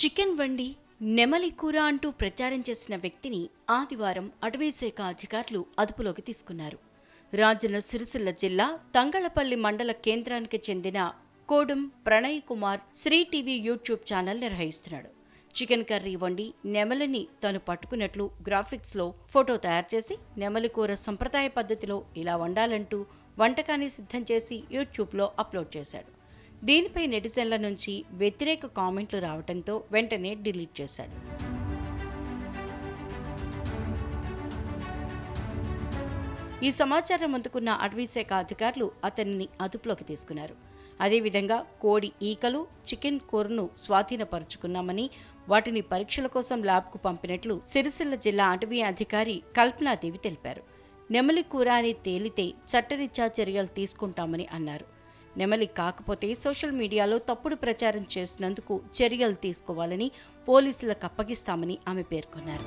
Chicken వండి నెమలి కూర అంటూ ప్రచారం చేసిన వ్యక్తిని ఆదివారం అటవీశాఖ అధికారులు అదుపులోకి తీసుకున్నారు. రాజన్న సిరిసిల్ల జిల్లా తంగళపల్లి మండల కేంద్రానికి చెందిన Kodam Pranay Kumar Sri TV YouTube channel నిర్వహిస్తున్నాడు. Chicken curry వండి నెమలిని తను పట్టుకున్నట్లు గ్రాఫిక్స్లో ఫోటో తయారు చేసి నెమలి కూర సంప్రదాయ పద్ధతిలో ఇలా వండాలంటూ వంటకాన్ని సిద్ధం చేసి యూట్యూబ్లో అప్లోడ్ చేశాడు. దీనిపై నెటిజన్ల నుంచి వ్యతిరేక కామెంట్లు రావడంతో వెంటనే డిలీట్ చేశాడు. ఈ సమాచారం అందుకున్న అటవీశాఖ అధికారులు అతనిని అదుపులోకి తీసుకున్నారు. అదేవిధంగా కోడి ఈకలు చికెన్ కూరను స్వాధీనపరుచుకున్నామని వాటిని పరీక్షల కోసం ల్యాబ్కు పంపినట్లు సిరిసిల్ల జిల్లా అటవీ అధికారి కల్పనాదేవి తెలిపారు. నెమలి కూర అని తేలితే చట్టరీత్యా చర్యలు తీసుకుంటామని అన్నారు. నెమలి కాకపోతే సోషల్ మీడియాలో తప్పుడు ప్రచారం చేసినందుకు చర్యలు తీసుకోవాలని పోలీసులకు అప్పగిస్తామని ఆమె పేర్కొన్నారు.